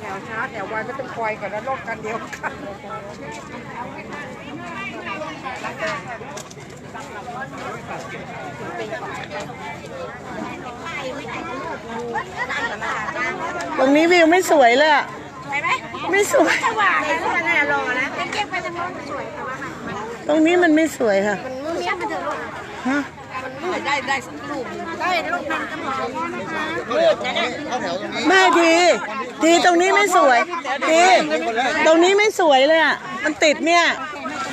แถวช้าแถววันไม่ต้องคอยก่อนนะโลกกันเดียวกันตรงนี้วิวไม่สวยเลยอะไม่สวยว่างพวกนั้นรอนะเก็บไปทางโน้นสวยค่ะว่าตรงนี้มันไม่สวยค่ะมันมียไปเถอะลูกฮะ ได้ได้สักรูปได้ลูกมันก็หมอนะคะมืดนะเนี่ยแม่ทีทีตรงนี้ไม่สวยทีตรงนี้ไม่สวยเลยอะมันติดเนี่ย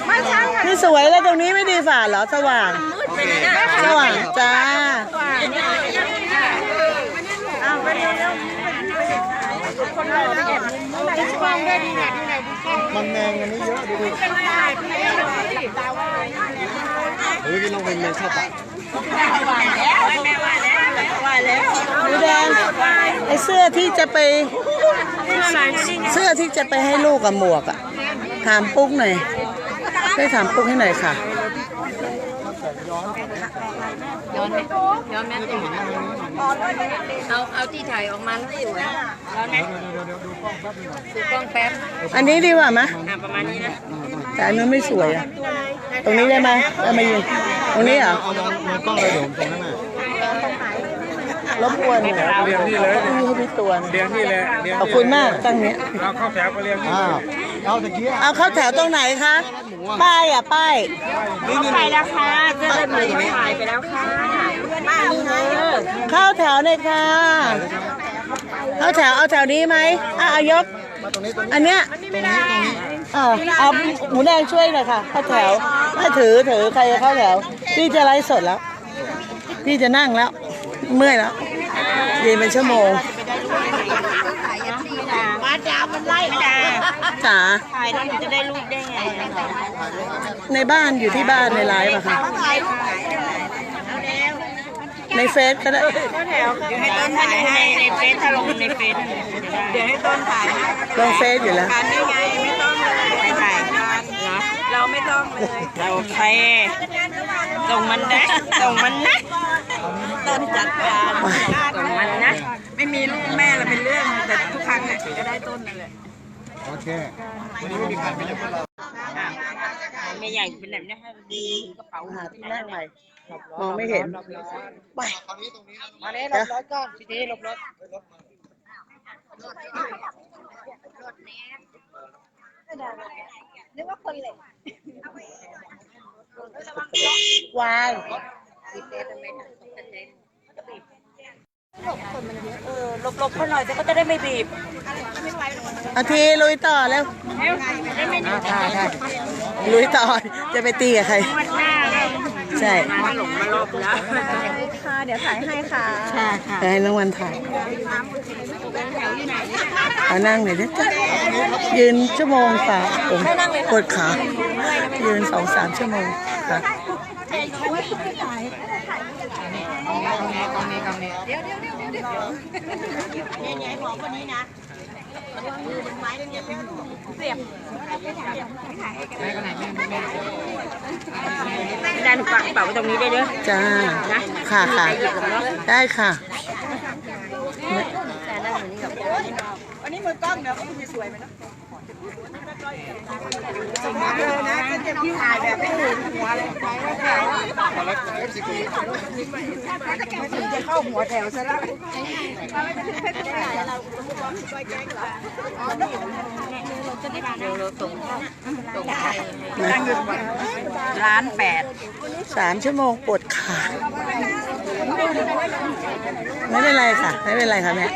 ไม่ใช่ค่ะไม่สวยแล้วตรงนี้ไม่ดีฝ่าเหรอสว่างมืดไปเลยนะสว่างจ้าเอาไปเร็วๆคนเราเก็บดูกล้องด้วยดีนะดูไหนดูกล้องมันแมงอันนี้เยอะดูดิเป็นไงพี่ตาว่าเฮ้ยพี่ลองเป็นแมงเข้าปากว่าแล้วแม่ว่าแล้วว่าแล้วหนูแดงไอเสื้อที่จะไปเสื้อที่จะไปให้ลูกกับหมวกอะถามปุ๊กหน่อยได้ถามปุ๊กให้หน่อยค่ะย้อนไหมย้อนไหมเอาเอาที่ถ่ายออกมาแล้วสวยย้อนไหมดูกล้องแป๊บอันนี้ดีกว่าไหมประมาณนี้นะ แต่อันนู้นไม่สวยอะตรงนี้ได้ไหมเอามายืนตรงนี้เหรอเอามองมองกล้องเลยเดี๋ยวผมตรงนั้นน่ะรบกวนหน่อยเรียงนี่เลยพี่ให้พี่ตัวหนึ่งเรียงนี่เลยเรียงขอบคุณมากตั้งเนี้ยเอาเข้าแถวก็เรียงนี่อ้าวเอาตะกี้เอาเข้าแถวตรงไหนคะป้ายอะป้ายไปแล้วค่ะเจอเลยไม่หายไปแล้วค่ะมานี่นะเข้าแถวเลยค่ะเข้าแถวเอาแถวนี้ไหมอะเอายกมาตรงนี้ตรงนี้อันเนี้ยเออเอาหมูแดงช่วยหน่อยค่ะเข้าแถวถ้าถือถือใครจะเข้าแถว พี่จะไลฟ์สดแล้ว พี่จะนั่งแล้ว เมื่อยแล้วยืนเป็นชั่วโมงมาดามันไล่ดาจ๋าถ่ายแล้วจะได้รูปได้ไง ในบ้านอยู่ที่บ้านในไลฟ์อะค่ะถ่ายถ่ายในเฟซก็ได้เดี๋ยวให้ต้นถ่ายให้ในเฟซถ้าลงในเฟซเดี๋ยวให้ต้นถ่ายให้ลงเฟซอยู่แล้วการได้ไงไม่ต้องเลยถ่าย เราไม่ต้องเลยเราใครส่งมันนะส่งมันนะต้นจัดการส่งมันนะ ไม่มีลูกแม่เราเป็นเรื่องแต่ทุกครั้งเนี่ยจะได้ต้นนั่นแหละโอเควันนี้ไม่มีใครไม่เล่นพวกเราไม่ใหญ่เป็นแบบนี้ให้ดีกระเป๋าหาที่นั่งใหม่มองไม่เห็นไปมาเนี่ยรถรถก่อนพี่ทีรถรถ วางเออ หลบหลบเขาหน่อยแต่ก็จะได้ไม่บีบอาทีลุยต่อแล้วลุยต่อจะไปตีกับใคร ใช่มาหลงมาหลบแล้วค่ะเดี๋ยวถ่ายให้ค่ะค่ะค่ะจะให้รางวัลถ่ายเอานั่งหน่อยนะจ๊ะยืนชั่วโมงค่ะผมปวดขา ยืนสองสามชั่วโมงค่ะ ไม่ได้หนูฝากกระเป๋าไว้ตรงนี้ได้เด้อจ้าค่ะค่ะ ได้ค่ะวันนี้มือกล้องเดี๋ยวก็มีสวยไหมเนาะ เออนะจะพี่ถ่ายแบบไม่เห็นหัวเลยถ่ายว่าแถวจะเข้าหัวแถวซะแล้วร้านแปดสามชั่วโมงปวดขา ไม่เป็นไรค่ะ ไม่เป็นไรค่ะแม่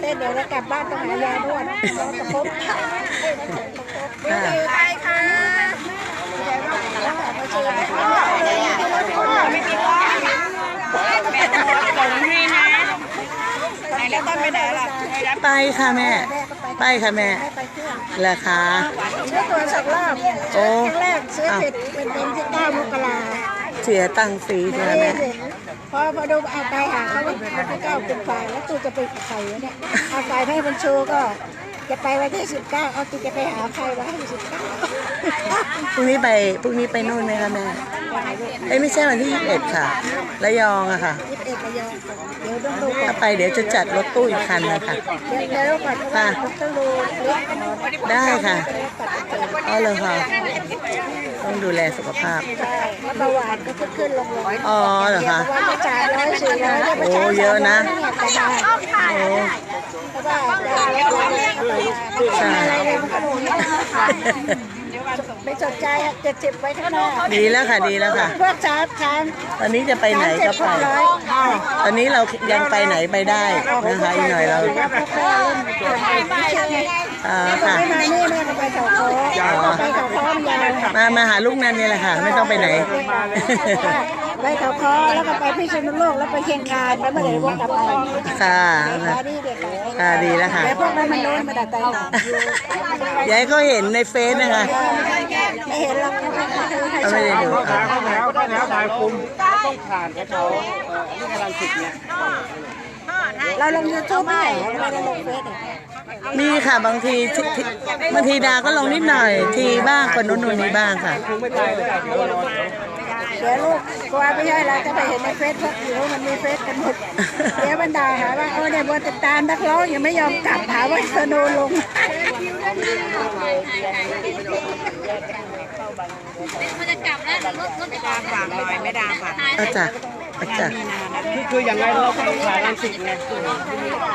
เต้นเดี๋ยวเรากลับบ้านต้องหายาด้วยเราจะพบค่ะไม่มีก้อนแม่จะส่งให้นะไปไหนล่ะไปค่ะแม่ ไปค่ะแม่ราคาซื้อตัวสักรอบโอ้ครั้งแรกซื้ออ้าวเสร็จเป็นวันที่เก้ามกราเสียตังค์ฟรีใช่ไหมแม่ พอพอดูเอาไปหาเขาวันที่เก้าเป็นไฟแล้วตูจะไปกับใครวะเนี่ยเอาไฟให้มันโชว์ก็ จะไปวันที่สิบเก้าเอาตูจะไปหาใครวะที่สิบเก้าพรุ่งนี้ไปพรุ่งนี้ไปนู่นไหมคะแม่เอ้ยไม่ใช่วันที่ยี่สิบเอ็ดค่ะระยองอะค่ะถ้าไปเดี๋ยวจะจัดรถตู้อีกคันนะคะค่ะได้ค่ะเอาเลยค่ะ ต้องดูแลสุขภาพ เบาหวานก็ขึ้นลงลงอ๋อเหรอคะวันประจานร้อยสี่ร้อยได้ประโอ้จานเยอะนะเนี่ยก็ได้โอ้เพราะว่าเราใช่อะ ไรเลยมันก็ดูเนี่ยไม่สนใจจะเจ็บไว้ข้างหน้าดีแล้วค่ะดีแล้วค่ะ พวกสามสามตอนนี้จะไปไหนเจ็ก็บไปหกร้อยตอนนี้เรายังไปไหนไปได้นะคะอีกหน่อยเราอ่าค่ะ ไม่มานี่แม่ก็ไปเขาคอไปเขาคอยายมามาหาลูกนันนี่แหละค่ะ ไม่ต้องไปไหน ไปเขาคอแล้วก็ไปพิษณุโลกแล้วไปเชียงคานไปเมื่อไหร่วกกลับไปค่ะมาดีเด็กค่ะดีแล้วค่ะแต่พวกนั้นมันโดนมาดัดใจยายก็เห็นในเฟซนะคะไม่เห็นหรอกก็ไม่ได้ดูเข้าแถค่ะวเข้าแถวเข้าแถวถ่ายกลุ่มต้องผ่านเขาเอ่อนี่กำลังสิทธิ์เนี่ยเราลงยูทูบไม่ไม่ได้ลงเฟซมีค่ะบางทีที่ที่บางทีดาก็ลงนิดหน่อย ทีบ้างคนนู้นคนนี้บ้างค่ะคงไม่ไป เลยเดี๋ยวรอเดี๋ยวเดี๋ยวลูกกลัวไม่ใช่เราจะไปเห็นในเฟซพวกเดี๋ยวมันมีเฟซกันหมดเดี๋ยวบรรดาหาว่าเออเนี่ยบัวติดตามนักร้องยังไม่ยอมกลับหาว่าสโนลงฝากหน่อยไม่ด่าฝากอาจารย์อาจารย์คือคืออย่างไรเราก็ต้องผ่านรังสิตไงอีปะ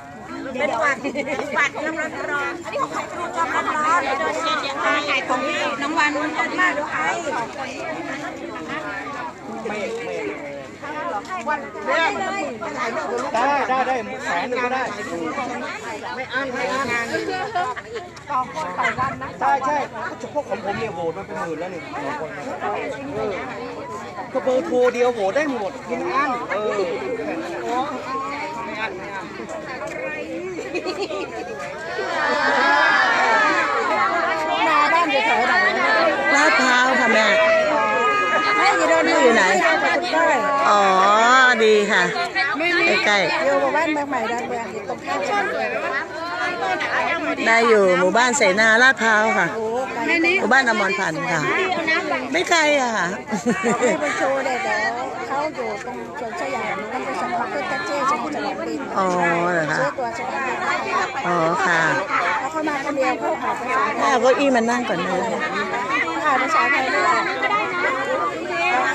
เป็นหวัดหวัดน้ำร้อนร้อนดูชอบน้ำร้อนโดนเย็นยังไงไก่ของพี่น้องวันมันต้นมากดูไอ้ได้ได้ได้แสนหนึ่งก็ได้ ไม่อั้นไม่อั้นใช่ใช่พวกของผมเนี่ยโหวตมันเป็นหมื่นแล้วนี่เออก็เบอร์โทรเดียวโหวตได้หมดกินอั้นเออไม่อั้นไม่อั้น นาบ้านอยู่แถวไหนลาดพร้าวค่ะแม่ไม่อยู่โดนอยู่ไหนได้อ๋อ ดีค่ะ ใกล้อยู่หมู่บ้านเมืองใหม่ดอนเมืองอยู่ตรงข้ามกันๆได้อยู่หมู่บ้านเสนาลาดพร้าวค่ะโอ้ไกลหมู่บ้านอมรพันธ์ค่ะ ไม่ไกลอะค่ะให้ไปโชว์เด็กเดี๋ยวเขา อยู่ตรงสวนสยามต้องไปสัมภาษณ์เพื่อนแท็กซี่ฉันจะลองบินอ๋อเหรอคะซื้อตัวสนามบินอ๋อค่ะแล้วเขามาคนเดียวเขาอ่านภาษาไทถ้ายเอาเก้าอี้มานั่งก่อนเลยเขาอ่านภาษาไทยไม่ออก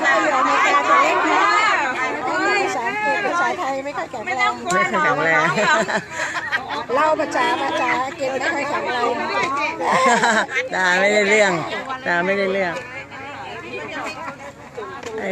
เขาอยู่อเมริกาตัวเล็กนะภาษาอังกฤษภาษาไทยไม่ค่อยแข็งแรงไม่แข็งแรงเล่าภาษาภาษาอังกฤษไม่ค่อยแข็งแรงดาไม่ได้เรื่องดาไม่ได้เรื่องไอ้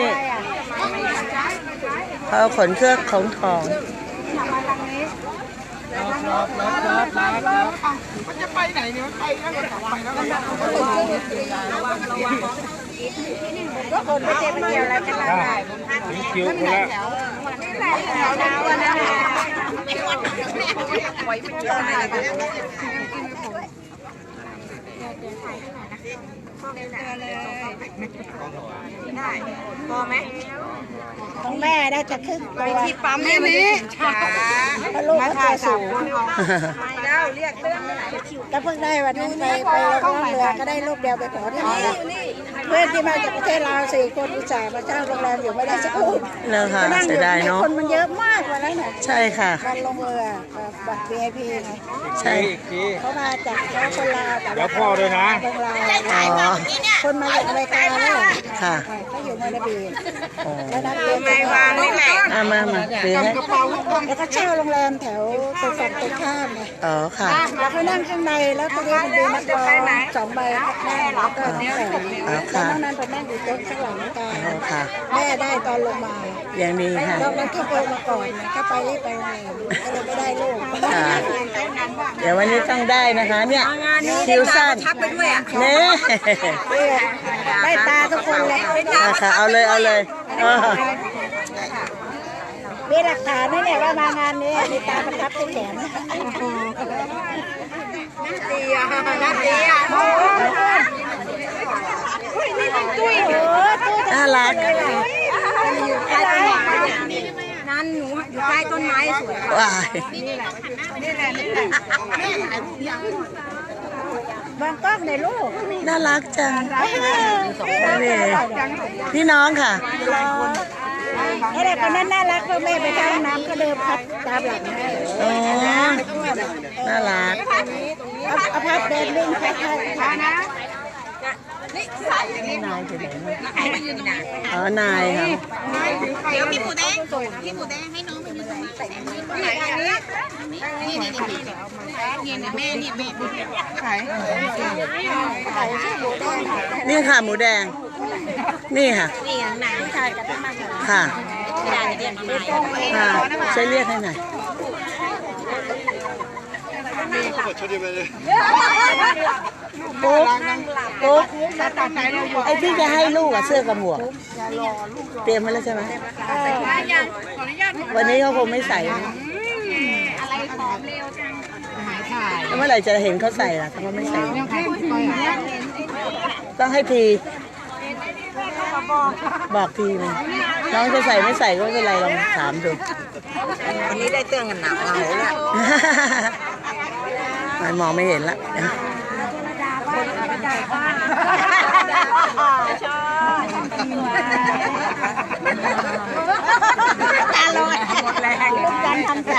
นี่เขาขนเครื่องของทองก็คนไม่เจ็บไม่เกี่ยวอะไรกันละถึงคิวคนละแถวดาววันนั้ นพอไหมของแม่ได้จะครึ่งตัวที่ปั๊มเนี่ยมันจะถึงช้าเพราะลู กเขาตัวสูงไม่ได้ก็เพิ่งได้วันนั้นไปไปล่องเรือก็ได้รูปเดียวไปขอที่นี่เพื่อนที่มาจากประเทศลาวสี่คนอุตส่าห์มาเจ้างโรงแรมอยู่ไม่ได้สักรูปแล้วค่ะนั่งอเสียดายเนาะคนมันเยอะมากวันนั้นน่ะใช่ค่ะวันลงเรือบัตร VIP ไงใช่เขามาจากคนลาวแต่แล้วพ่อด้วยนะเมืองลาวอ๋อ คนมาจากอเมริกาแล้วค่ะเขาอยู่ในระเบียบอ๋อแล้วนัดเรียนไม่วางนี่แหละมามามาถือให้แล้วก็เช่าโรงแรมแถวตรงฝั่งตรงข้ามไงอ๋อค่ะแล้วก็นั่งข้างในแล้วก็เรียนดีนักร้องสองใบนั่งแล้วก็นั่งแต่แล้วนอกนั้นไปนั่งอยู่โต๊ะข้างหลังกาอ๋อค่ะแม่ได้ตอนลงมายังดีค่ะนอกนั้นเข้าโปมาก่อนก็ไปรีบไปโรงแรมก็เลยไม่ได้ลูกค่ะเดี๋ยววันนี้ต้องได้นะคะ เนี่ยคิวสั้นทักไปด้วยอะเน่ได้ตาทุกคนเลยค่ะค่ะเอาเลยเอาเลยเออมีหลักฐานนะเนี่ยว่ามางานนี้มีตาประทับที่แขนตีอะน่าตีอะน่ารักอยู่ใต้ต้นไม้นั่นหนูอยู่ใต้ต้นไม้สวยว้าย บางกล้องในลูกน่ารักจังนี่พี่น้องค่ะไอ้เด็กคนนั้นน่ารักพ่อแม่ไปเข้าห้องน้ำก็เดินพัดตามหลังให้อ๋อน่ารักเอาเอาพัดเดินวิ่งพัดให้นะอ๋อนายค่ะเดี๋ยวพี่หมูแดงพี่หมูแดงให้น้องไปยืนตรงนี้ไหนอันนี้ นี่นี่นี่นี่นี่แม่นี่แม่ขายนี่ค่ะหมูแดง นี่ค่ะนี่อย่างไหนชายกับมากับค่ะไม่ได้เรียนมาค่ะช่วยเรียกให้หน่อยปุ๊บปุ๊บไอ้ที่จะให้ลูกอะเสื้อกับหมวก เตรียมไว้แล้วใช่ไหมวันนี้เขาคงไม่ใส่นะ แล้วเมื่อไหร่จะเห็นเขาใส่ล่ะถ้าเขาไม่ใส่ ต้องให้ที บอกทีนึงน้องจะใส่ไม่ใส่ก็ไม่เป็นไรลองถามดูวันนี้ได้เตื้องกันหนักเอาแล้วมันมองไม่เห็นละตาลอยหมดแรงการทำแต่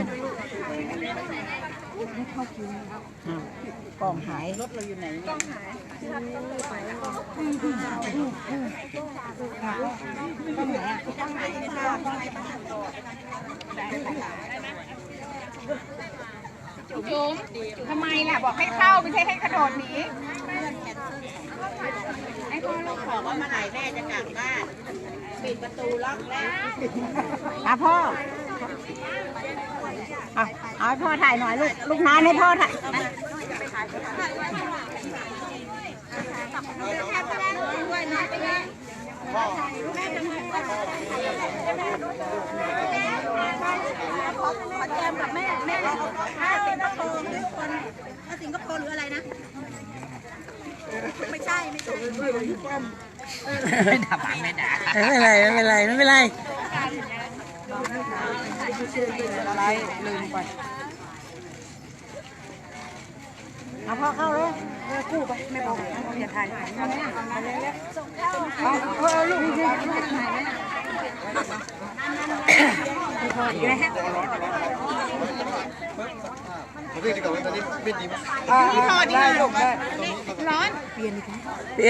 กล่องหายรถเราอยู่ไหนจุ๋มทำไมล่ะบอกให้เข้าไม่ใช่ให้กระโดดหนีให้พ่อลูกบอกว่าเมื่อไหร่แม่จะกลับบ้านปิดประตูล็อกแล้วอะพ่ออะ เอาให้พ่อถ่ายหน่อยลูก ลูกน้าให้พ่อถ่ายไม่ด่าไม่ด่าไม่เป็นไรไม่เป็นไรไม่เป็นไร เอาพ่อเข้าเลยเออกู้ไปไม่บอกอย่าถ่ายเอาเลยเอาเลยเอาเอาลูกถ่ายไหม ผมเรียกดีกว่าตอนนี้ไม่ดีมั้ยพี่พ่อดีลูกร้อน เปลี่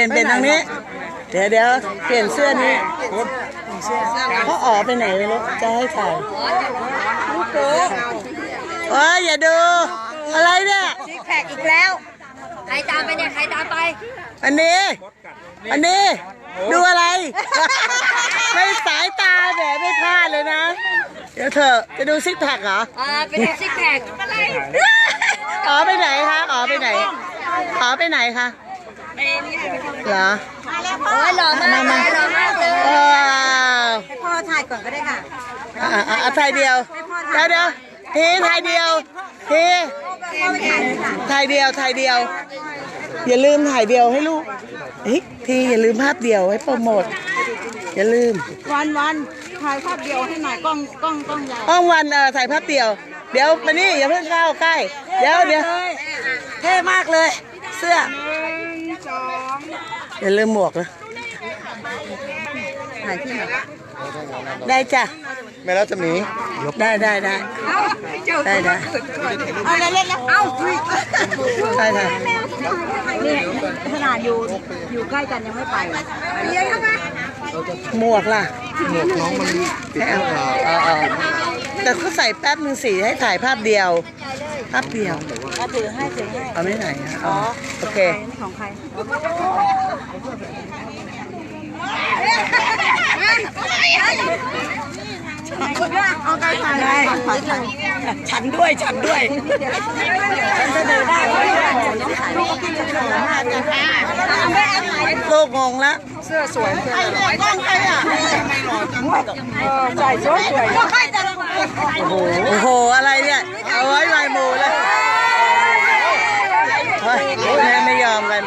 ยนเป็นทางนี้ เดี๋ยวเดี๋ยวเปลี่ยนเสื้อนี้เขาอ๋อไปไหนไม่รู้จะให้ถ่ายโอ้ยอย่าดู อะไรเนี่ยซิกแพคอีกแล้ว ใครตามไปเนี่ย ใครตามไป อันนี้ อันนี้ ดูอะไร ไม่สายตาแบบไม่พลาดเลยนะ เดี๋ยวเธอจะดูซิกแพคเหรอ อ่าเป็นซิกแพคอะไรอ๋อไปไหนคะ อ๋อไปไหน อ๋อไปไหนคะเหรอโอ้ยหล่อมากเลยหล่อมากเลยเออให้พ่อถ่ายก่อนก็ได้ค่ะอะอะอะถ่ายเดียวเดี๋ยวเดี๋ยวทีถ่ายเดียวทีพ่อไปถ่ายเลยค่ะถ่ายเดียวถ่ายเดียว อย่าลืมถ่ายเดียวให้ลูกเฮ้ยทีอย่าลืมภาพเดียวไว้โปรโมทอย่าลืมวันวัน ถ่ายภาพเดียวให้หน่อยกล้องกล้องกล้องยาวห้องวันเออถ่ายภาพเดียว เดี๋ยวมานี่อย่าเพิ่งเข้าใกล้ เดี๋ยวเดี๋ยวเท่มากเลย เสื้ออย่าลืมหมวกนะถ่ายที่ไหนได้จ้ะแม่แล้วจะหนีได้ได้ได้ได้ได้เอาเล่นๆแล้วเอ้าได้ค่ะนี่ขนาดอยู่อยู่ใกล้กันยังไม่ไปเยอะทำไมหมวกล่ะ หมวกน้องมันติดไม่เสื้เอาอขาวเอาเอาแต่เขาใส่แป๊บนึงสีให้ถ่ายภาพเดียว ภาพเดียวเอาถือให้ถือให้เอาไม่ไหนอะอ๋อโอเคนี่ของใคร เอาไปถ่ายเลยฉันด้วยฉันด้วยฉันเดินได้ไหมลูกก็จะเดินหน้ากันเอาไปเอาถ่ายลูกงงแล้วไอ้เนี่ยกล้องใครอะใส่สวยสวยก็ให้แต่ละคนโอ้โหอะไรเนี่ยเอาไว้ลายมูเลยเฮ้ยไม่ยอมกัน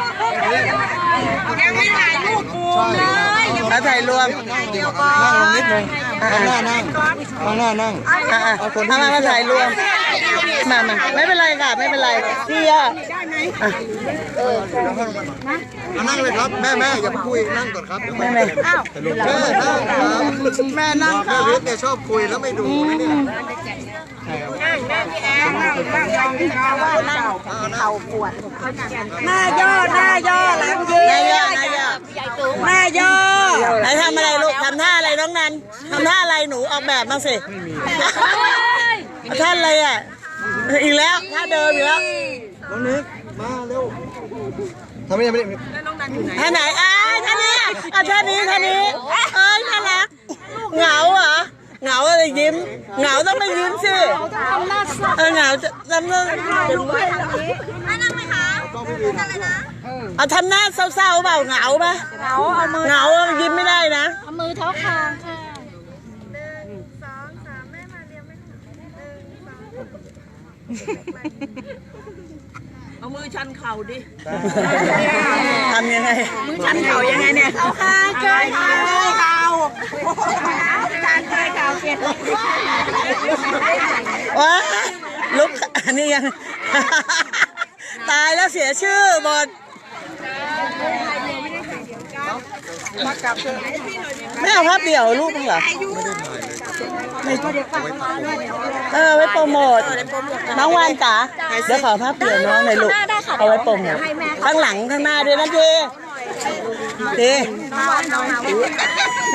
ยังไม่ถ่ายรูปกูเลย ถ้าถ่ายรวมนั่งลงนิดนึงข้างหน้านั่งข้างหน้านั่งอะอะเอามามาถ่ายรวม มามาไม่เป็นไรค่ะ ไม่เป็นไรพี่อะอะเอานั่งเลยครับ แม่แม่อย่าไปคุยนั่งก่อนครับไม่ไม่แม่นั่งครับแม่นั่งแม่ค่ะวิทย์เนี่ยชอบคุยแล้วไม่ดูนะ เนี่ยหน้าย่อหน้าย่อหลังยืนนายย่อนาย่อหน้าย่อไหนทำอะไรลูกทำท่าอะไรน้องนันทำท่าอะไรหนูออกแบบบ้างสิท่านอะไรอะอีกแล้วท่าเดิมอีกแล้วน้องนิกมาเร็วทำไมยังไม่ได้ท่าไหนอ้าท่านี้อะท่านี้ท่านี้เอ้ยน่ารักเหงาเหรอ เหงาอะไรยิ้ม เหงาต้องไม่ยิ้มสิเออเหงาจะทำหน้าเอาทำหน้าเศร้าๆเปล่าเหงาปะเหงาเอามือเหงายิ้มไม่ได้นะเอามือเท้าคางค่ะเอามือชันเข่าดิทำยังไงชันเข่ายังไงเนี่ย เอาคางเค ยคางเคยข่าคางเคยเข่าเก็บว้าลุกอันนี้ยัง ตายแล้วเสียชื่อหมดไม่เอาภาพเดี่ยวลูกมั้างเหรอไม่เออไว้โปรโมทน้องวานจ๋าเดี๋ยวขอภาพเดี่ยวน้องหน่อยลูกเอาไว้โปรโมทข้างหลังข้างหน้าด้วยนะทีที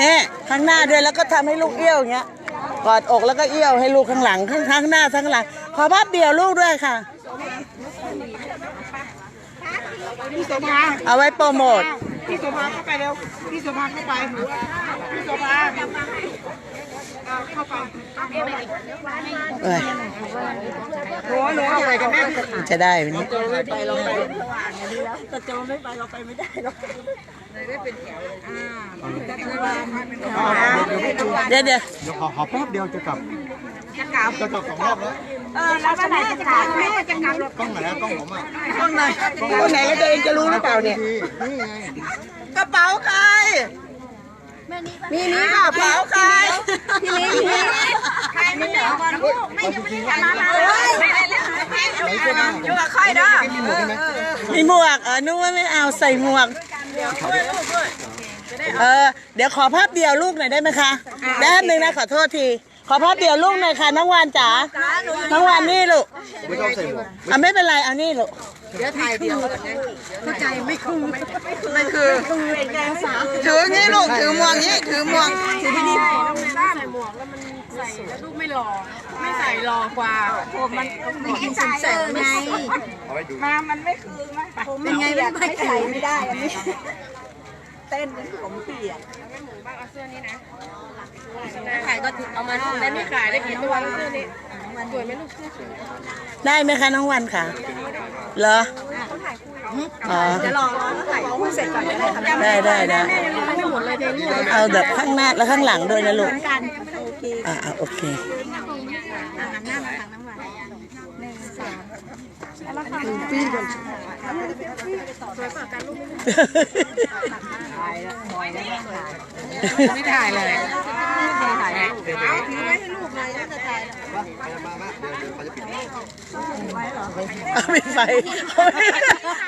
นี่ข้างหน้าด้วยแล้วก็ทำให้ลูกเอี้ยวอย่างเงี้ยกอดอกแล้วก็เอี้ยวให้ลูกข้างหลังข้างข้างหน้าข้างหลัง ขอภาพเดี่ยวลูกด้วยค่ะ พี่โสภาเอาไว้โปรโมทพี่โสภาเข้าไปเร็วพี่โสภาเข้าไปพี่โสภาเข้าไปเอ้ยหนูหนูเอาไปกันแม่จะได้ไหมเนี่ยแต่โจไม่ไปเราไปไม่ได้หร อกเดี๋ยวเดี๋ยวเดี๋ยวขอขอแป๊บเดียวจะกลับจะกลับจะกลับสองรอบแล้วเออแล้วแม่จะกลับแม่จะกลับกล้องไหนอะกล้องผมอะห้องไหนห้องไหนแล้วตัวเองจะรู้หรือเปล่าเนี่ยนี่นี่ไงกระเป๋าใครมีนี่ค่ะกระเป๋าใครพี่ลิพี่ลิใครไม่ได้บอลลูกไม่ยังไม่ได้ทำอะไรไม่ได้เล่นอยู่กับใครด้มีหมวกเออนึกว่าไม่เอาใส่หมวก เออเดี๋ยวขอภาพเดียวลูกหน่อยได้ไหมคะแป๊บนึงนะขอโทษที ขอภาพเดียวลูกหน่อยค่ะน้องวานจ๋าน้องวานนี่ลูกไม่ชอบใส่หมวกอะไม่เป็นไรเอานี่ลูกถืออย่างนี้ลูกถือหมวกอย่างนี้ถือหมวก ถือดีไม่ใส่รอกว่าผมมันไม่กินสินแสไงเอาไว้ดูมามันไม่คือไหมผมเป็นไงไม่ใส่ไม่ได้อันนี้เต้นผมเปียกขายก็เอามาแต่ไม่ขายได้กี่ตัวแล้วนี่ได้ไหมคะน้องวันค่ะเหรออ๋อเดี๋ยวรอรอถ่ายรูปเสร็จก่อนได้ค่ะได้ได้ได้ไม่หมดเลยเดี๋ยวรูปเอาแบบข้างหน้าและข้างหลังด้วยนะลูกกันโอเคอ่าอ่าโอเคหันหน้ามาทางน้ำหวานหนึ่งสองแล้วค่ะปีก่อนไม่ถ่ายเลยไม่ถ่ายถือไว้ให้ลูกเลยจะถ่ายมามา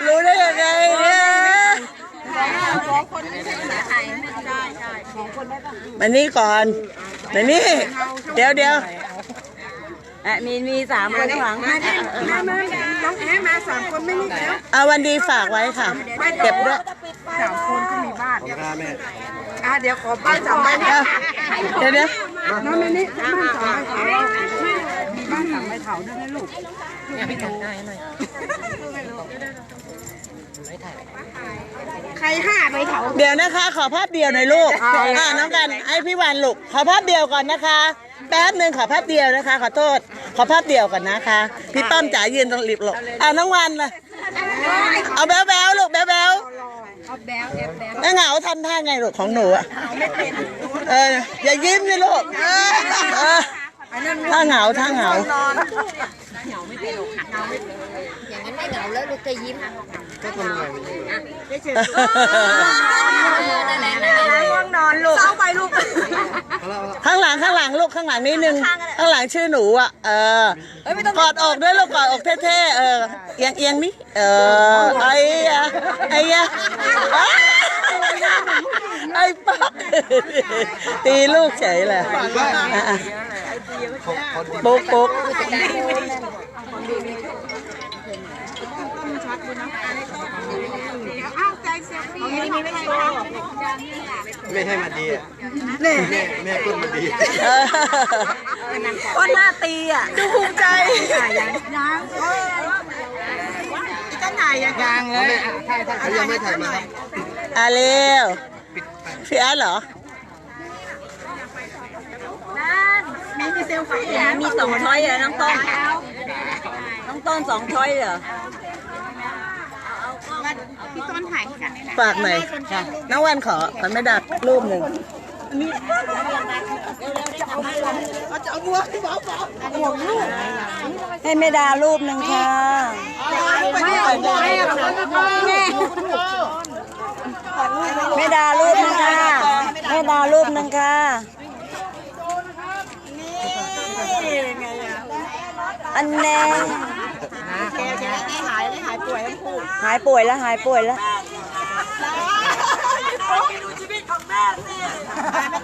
เดี๋ยวเดี๋ย วเขาจะปิดเอาไม่ไปรู้ได้ยังไงเนี่ยมานี่ก่อนมานี่ เดี๋ยวเดี๋ยวอะมีมีสามคนข้างหลังมาดิมามาน้องแอมาสามคนไม่นี่แล้วเอาวันดีฝากไว้ค่ะ เก็บด้วยสามคนก็มีบ้านขอบคุณครับแม่อะเดี๋ยวขอบ้านสามใบนะเดี๋ยวเดี๋ยวน้องมินี่บ้านสามใบเถามีบ้านสามใบเถาด้วยนะลูก ใครห้าใบเถาเดี๋ยวนะคะ ขอภาพเดียวหน่อยลูกอ่าน้องกันให้พี่วันลูกขอภาพเดียวก่อนนะคะ แป๊บหนึ่งขอภาพเดียวนะคะ ขอโทษ ขอภาพเดียวก่อนนะคะ พี่ต้อมจ๋ายืนตรงริบหลบอ่าน้องวันเลยเอาแบ๊วแบ๊วลูกแบ๊วแบ๊วเอาแบลแอบแบลแล้วเหงาทำท่าไงลูกของหนูอะเอออย่ายิ้มสิลูกเออ ถ้าเหงาถ้าเหงา อย่างนั้นไม่เหงาแล้วลูกจะยิ้มก็ทำไงมันนั่นแหละง่วงนอนลูกเศร้าไปลูกเอาละเอาละข้างหลังข้างหลังลูกข้างหลังนิดนึง ข้างหลังชื่อหนูอะ เออ กอดอกด้วยลูกกอดอกเท่ๆ เออ เอียงเอียงนี่ เออ ไอ้ยะไอ้ยะอ้าว ไอ้ป๊อกตีลูกเฉยเลยอะปุ๊กปุ๊กไม่ให้มาดีอะแม่แม่ก้นมาดีก็หน้าตีอะดูภูมิใจยังยังก็ถ่ายยังยังเลเอายเขายังไม่ถ่ายมาครับ อะเร็วพี่อาร์ตเหรอมีมีเซลฟี่มีสองช้อยเหรอน้องต้นน้องต้นสองช้อยเหรอพี่ต้นถ่ายให้กันนี่แหละฝากหน่อยน้องวันขอขอไม่ดักรูปหนึ่งให้ไม่ดารูปหนึ่งค่ะไม่เอาไม่เอาแม่ ไม่ดารูปหนึ่งค่ะไม่ดารูปหนึ่งค่ะอันแน่แกแกนี่หายหายป่วยทั้งคู่หายป่วยแล้วหายป่วยแล้ว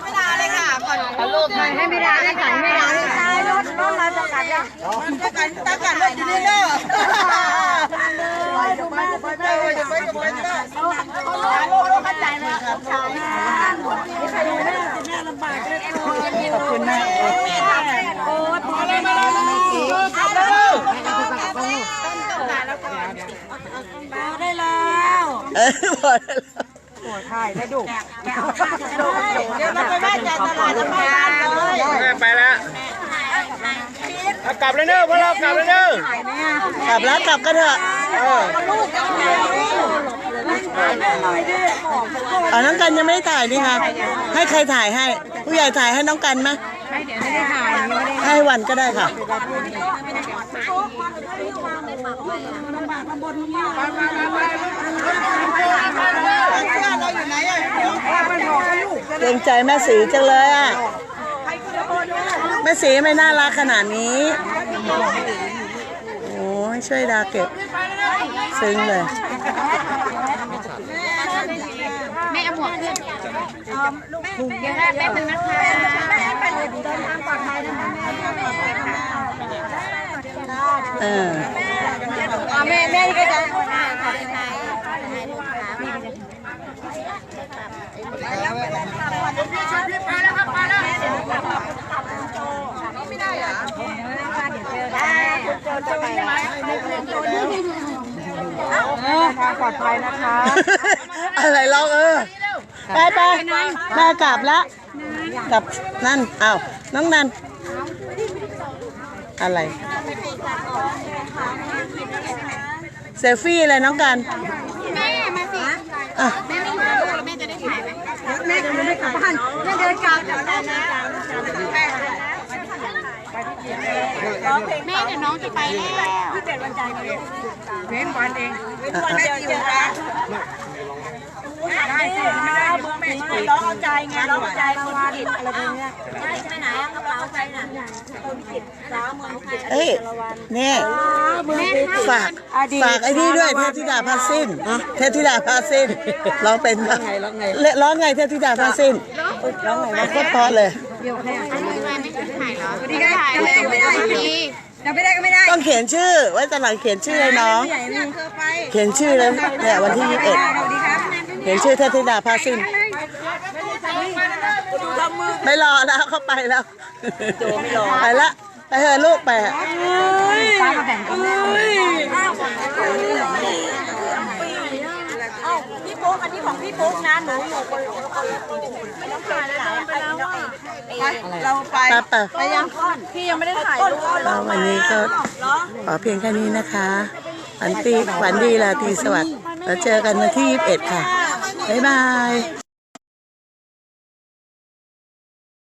ไม่ได้เลยค่ะก่อนลูกถ่ายให้ไม่ได้ได้ถ่ายไม่ได้ถ่ายรถรถมาจะกัดยังจะกัดจะกัดรถอยู่นี่เด้อดูแม่ดูแม่ดูแม่ดูแม่ลูกลูกเข้าใจเลยครับชายนี่ใครดูแม่ ขอบคุณแม่โอ้ยพอเลยมาเลยเอาเลยได้แล้วเออพอแล้วถ่ายได้ดูเดี๋ยวเราไปแม่จันตลาดจะไปบ้านเลยแม่ไปแล้วเอากลับเลยเนอะพวกเรากลับเลยเนอะกลับแล้วกลับกันเถอะเอ อเอาน้องกันยังไม่ได้ถ่ายนี่ค่ะ ให้ใครถ่ายให้ ผู้ใหญ่ถ่ายให้น้องกันไหมไม่เดี๋ยวไม่ได้ถ่ายไม่ได้ให้วันก็ได้ค่ะเราอยู่ไหนอะมันบอกให้ลูกเกรงใจแม่สีจังเลยอะ แม่สีไม่น่ารักขนาดนี้ โอ้ยช่วยดาเก็บ ซึ้งเลย แม่เอาหมวกขึ้น เดี๋ยวแม่แป๊บนึงนะคะไปเลยเดินทางปลอดภัยนะคะเออแม่แม่ก็จะทางปลอดภัยนะคะอะไรเราเออ ไปไปแม่กลับละยกับนั่นอ้าวน้องนันอะไรเซลฟี่อะไรน้องกันแม่มาสิอะแม่ไม่อยู่กับลูกแล้วแม่จะได้ถ่ายไหมแม่จะไม่กลับบ้านแม่เดินกลับแม่เดี๋ยวน้องจะไปแล้วพี่เป็ดวันจันทร์เว้นวันเองเว้นวันเดียวอยู่นะ ได้สิไม่ได้แม่ร้องเอาใจไงร้องเอาใจคนผิดอะไรแบบนี้ได้ไปไหนกระเป๋าใครน่ะคนผิดสาวเมืองใครเอ้ยเนี่ยฝากฝากไอ้นี่ด้วยเทพธิดาพาสิ้นเทพธิดาพาสิ้นร้องเป็นร้องไงร้องไงร้องไงเทพธิดาพาสิ้นร้องไงโคตรเพราะเลยไม่ได้ไม่ได้จะไม่ได้ก็ไม่ได้ต้องเขียนชื่อ ไว้ตอนหลังเขียนชื่อให้น้องเขียนชื่อเลยเนี่ยวันที่ยี่สิบเอ็ด เขียนชื่อเทพธิดาพาสิ้นไม่รอแล้วเข้าไปแล้วโจไม่รอไปละไปเถอะลูกไปอะป้ามาแบ่งกันแม่พี่ปุ๊กอันนี้ของพี่ปุ๊กนะหนูอยู่คนละคนไม่ต้องถ่ายแล้วไปแล้วเราไปไปไปไปยังพี่ยังไม่ได้ถ่ายรูปแล้ววันนี้ก็ขอเพียงแค่นี้นะคะฝันดีฝันดีราตรีสวัสดิ์แล้วเจอกันวันที่ 21 ค่ะ บ๊ายบาย